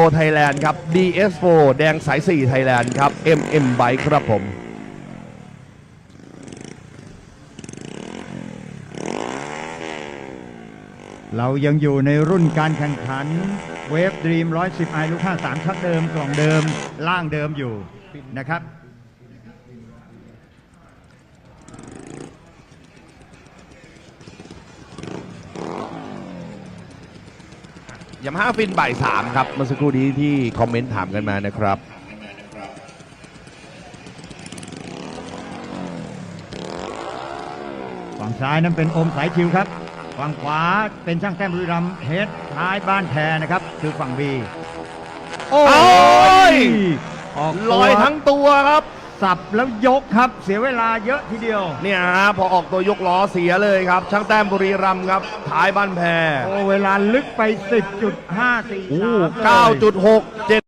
โอไทยแลนด์ครับ DS4 แดงสาย 4 ไทยแลนด์ครับ MM Bike ครับผม เรายังอยู่ในรุ่นการแข่งขันเวฟดรีม110ไอลูก53ชักเดิมกล่องเดิมล่างเดิมอยู่นะครับ ยามาฮ่าฟินบ่าย3ครับเมื่อสักครู่นี้ที่คอมเมนต์ถามกันมานะครับฝั่งซ้ายนั้นเป็นโอมสายชิวครับ ฝั่งขวาเป็นช่างแต้มบุรีรัมย์เฮดท้ายบ้านแพนะครับ คือฝั่งบีโอ้โอ้ยออกลตัวอยทั้งตัวครับ สับแล้วยกครับ เสียเวลาเยอะทีเดียว เนี่ยฮะพอออกตัวยกล้อเสียเลยครับ ช่างแต้มบุรีรัมย์ครับท้ายบ้านแพโอ้เวลาลึกไป 10.543 โอ้เลย9.6 7